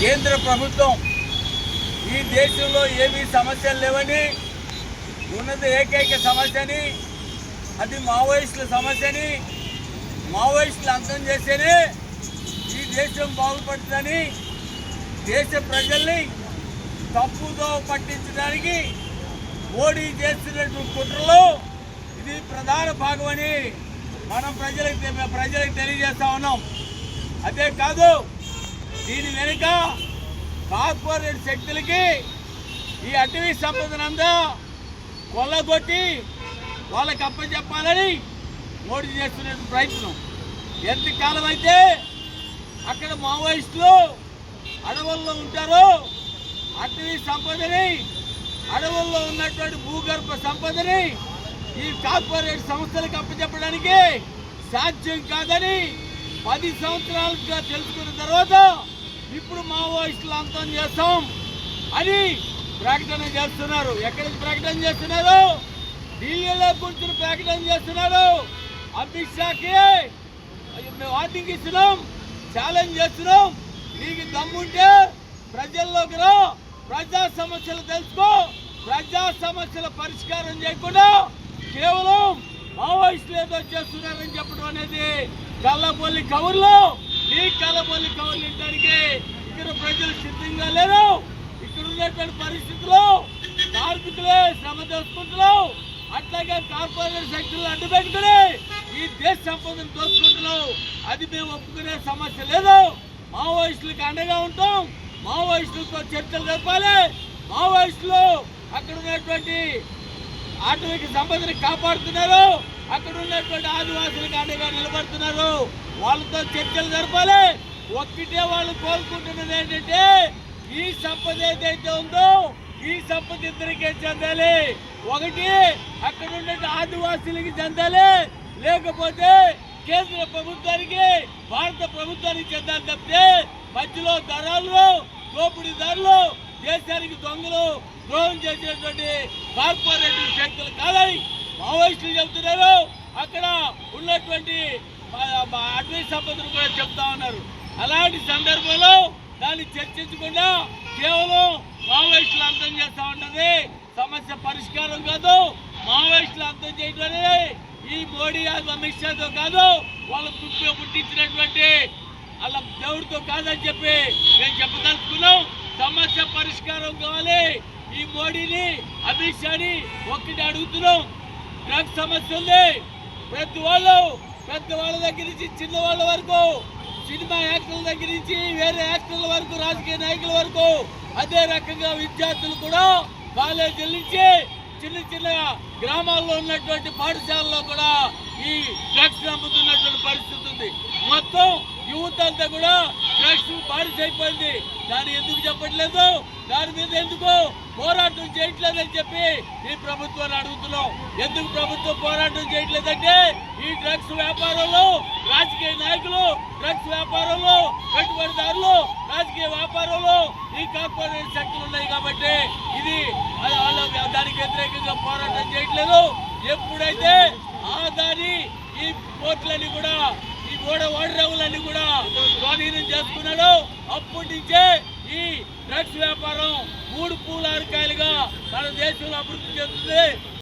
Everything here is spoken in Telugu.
కేంద్ర ప్రభుత్వం ఈ దేశంలో ఏమీ సమస్యలు లేవని ఉన్నది ఏకైక సమస్యని అది మావోయిస్టుల సమస్యని మావోయిస్టులు అంతం చేస్తేనే ఈ దేశం బాగుపడుతుందని దేశ ప్రజల్ని తప్పుతో పట్టించడానికి మోడీ చేస్తున్నటువంటి కుట్రలో ఇది ప్రధాన భాగమని మనం ప్రజలకు ప్రజలకు తెలియజేస్తా ఉన్నాం. అదే కాదు దీని వెనుక కార్పొరేట్ శక్తులకి ఈ అటవీ సంపదనంతా కొల్లగొట్టి వాళ్ళకి అప్పచెప్పాలని మోడీ చేస్తున్న ప్రయత్నం. ఎంతకాలం అయితే అక్కడ మావోయిస్టులు అడవుల్లో ఉంటారో అటవీ సంపదని అడవుల్లో ఉన్నటువంటి భూగర్భ సంపదని ఈ కార్పొరేట్ సంస్థలకు అప్పచెప్పడానికి సాధ్యం కాదని పది సంవత్సరాలుగా తెలుసుకున్న తర్వాత ఇప్పుడు మావోయిస్టులు అంతం చేస్తాం అని ప్రకటన చేస్తున్నారు. ఎక్కడికి ప్రకటన చేస్తున్నారు? ఢిల్లీలో కూర్చుని ప్రకటన చేస్తున్నారు. అమిత్ షాకి మేము వార్నింగ్ ఇస్తున్నాం ఛాలెంజ్ చేస్తున్నాం. నీకు దమ్ముంటే ప్రజల్లోకి రా ప్రజా సమస్యలు తెలుసుకో ప్రజా సమస్యల పరిష్కారం చేయకుండా కేవలం మావోయిస్టులు ఏదో చేస్తున్నారని చెప్పడం అనేది కళ్ళపల్లి కవుర్లు ఈ కళ్ళపల్లి కవర్లు ఇంటానికి ఇక్కడ ప్రజలు సిద్ధంగా లేరు. ఇక్కడ ఉన్నటువంటి పరిస్థితులు కార్మికులే శ్రమ దోచుకుంటున్నావు అట్లాగే కార్పొరేట్ శక్తులను అడ్డుపెట్టుకుని ఈ దేశ సంపదను దోచుకుంటున్నావు అది మేము ఒప్పుకునే సమస్య లేదు. మావోయిస్టులకు అండగా ఉంటాం. మావోయిస్టులతో చర్చలు జరపాలి. మావోయిస్టులు అక్కడ ఉన్నటువంటి ఆటవిక సంపదని కాపాడుతున్నారు. అక్కడ ఉన్నటువంటి ఆదివాసులకు అండగా నిలబడుతున్నారు. వాళ్ళతో చర్చలు జరపాలి. ఒక్కటే వాళ్ళు కోరుకుంటున్నది ఏంటంటే ఈ సంపద ఏదైతే ఉందో ఈ సంపద ఇద్దరికే చెందాలి. ఒకటి అక్కడ ఉండే ఆదివాసులకి చెందాలి. లేకపోతే కేంద్ర ప్రభుత్వానికి భారత ప్రభుత్వానికి చెందాలి తప్పితే మధ్యలో దళాలు దోపిడీదారులు దేశానికి దొంగలు ద్రోహం చేసేటువంటి కార్పొరేట్ శక్తులు కాదని మావోయిస్టులు చెబుతున్నారు. అక్కడ ఉన్నటువంటి మా- మా అటవీ సంపదను కూడా చెప్తా ఉన్నారు. అలాంటి సందర్భంలో దాన్ని చర్చించకుండా కేవలం మావోయిస్టులు అంతం చేస్తా ఉన్నది. సమస్య పరిష్కారం కాదు. మావోయిస్టులు అంతం చేయడం అనేది ఈ మోడీ అమిత్ షాతో కాదు. వాళ్ళ పుట్టి పుట్టించినటువంటి వాళ్ళ దేవుడితో కాదని చెప్పి మేము చెప్పదలుచుకున్నాం. సమస్య పరిష్కారం కావాలి. ఈ మోడీని అమిత్ షాని ఒక్కటి అడుగుతున్నాం. డ్రగ్స్ సమస్య ఉంది. ప్రతి వాళ్ళు పెద్ద వాళ్ళ దగ్గర నుంచి చిన్న వాళ్ళ వరకు సినిమా యాక్టర్ల దగ్గర నుంచి వేరే యాక్టర్ల వరకు రాజకీయ నాయకుల వరకు అదే రకంగా విద్యార్థులు కూడా కాలేజీల నుంచి చిన్న చిన్న గ్రామాల్లో ఉన్నటువంటి పాఠశాలలో కూడా ఈ డ్రగ్స్ నమ్ముతున్నటువంటి పరిస్థితి ఉంది. మొత్తం యువత అంతా కూడా డ్రగ్స్ బారిస్ అయిపోయింది. దాన్ని ఎందుకు చెప్పట్లేదు? దాని మీద ఎందుకు పోరాటం చేయట్లేదని చెప్పి ఈ ప్రభుత్వాన్ని అడుగుతున్నాం. ఎందుకు ప్రభుత్వం పోరాటం చేయట్లేదంటే ఈ డ్రగ్స్ వ్యాపారంలో రాజకీయ నాయకులు డ్రగ్స్ వ్యాపారంలో పెట్టుబడిదారులు రాజకీయ వ్యాపారంలో ఈ కార్పొరేట్ శక్తులు ఉన్నాయి కాబట్టి ఇది దానికి వ్యతిరేకంగా పోరాటం చేయట్లేదు. ఎప్పుడైతే ఆ దాని ఈ పోర్టులన్నీ కూడా గోడ ఓడరేవులన్నీ కూడా స్వాధీనం చేసుకున్నాడు. అప్పటి నుంచే ఈ డ్రగ్స్ వ్యాపారం మూడు పూల అరకాయలుగా మన దేశంలో అభివృద్ధి చెందుతుంది.